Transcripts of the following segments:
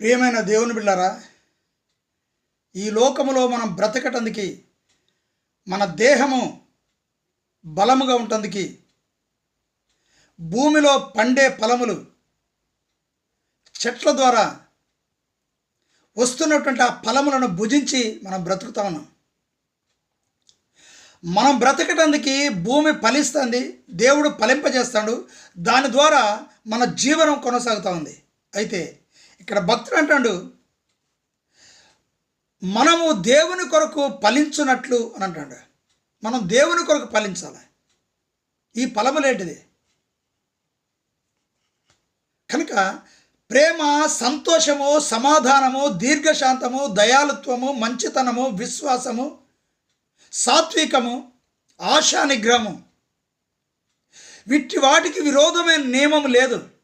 ప్రియమైన దేవుని బిళ్ళారా ఈ లోకములో మనం బ్రతకటందుకి మన దేహము బలముగా ఉంటందుకి భూమిలో పండే ఫలములు చెట్ల ద్వారా వస్తున్నటువంటి ఆ ఫలములను భుజించి మనం బ్రతుకుతా ఉన్నాం. మనం బ్రతకటానికి భూమి ఫలిస్తుంది దేవుడు ఫలింపజేస్తాడు దాని ద్వారా మన జీవనం కొనసాగుతూ ఉంది. అయితే ఇక్కడ భక్తుడు అంటాడు మనము దేవుని కొరకు ఫలించున్నట్లు అని అంటాడు. మనం దేవుని కొరకు ఫలించాలి. ఈ ఫలములేంటిది కనుక ప్రేమ సంతోషము సమాధానము దీర్ఘశాంతము దయాలుత్వము మంచితనము విశ్వాసము సాత్వికము ఆశానిగ్రహము. వీటి వాటికి విరోధమైన నియమం లేదు.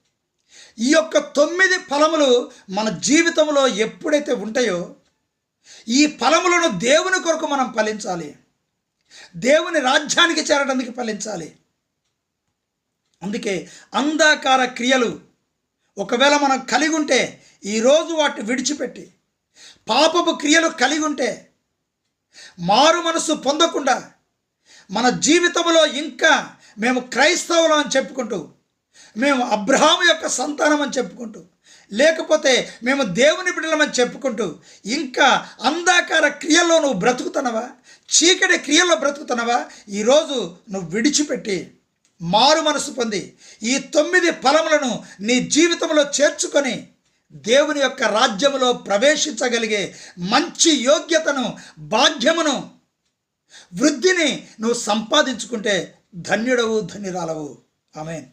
ఈ యొక్క తొమ్మిది ఫలములు మన జీవితంలో ఎప్పుడైతే ఉంటాయో ఈ ఫలములను దేవుని కొరకు మనం ఫలించాలి. దేవుని రాజ్యానికి చేరడానికి ఫలించాలి. అందుకే అంధాకార క్రియలు ఒకవేళ మనం కలిగి ఉంటే ఈరోజు వాటిని విడిచిపెట్టి పాపపు క్రియలు కలిగి ఉంటే మారు మనసు పొందకుండా మన జీవితంలో ఇంకా మేము క్రైస్తవులం అని చెప్పుకుంటూ మేము అబ్రహాం యొక్క సంతానం అని చెప్పుకుంటూ లేకపోతే మేము దేవుని బిడ్డలమని చెప్పుకుంటూ ఇంకా అంధాకార క్రియల్లో నువ్వు బ్రతుకుతున్నావా? చీకటి క్రియల్లో బ్రతుకుతున్నావా? ఈరోజు నువ్వు విడిచిపెట్టి మారు మనసు పొంది ఈ తొమ్మిది ఫలములను నీ జీవితంలో చేర్చుకొని దేవుని యొక్క రాజ్యములో ప్రవేశించగలిగే మంచి యోగ్యతను బాధ్యమును వృద్ధిని నువ్వు సంపాదించుకుంటే ధన్యుడవు ధన్యురాలవు. ఆమెన్.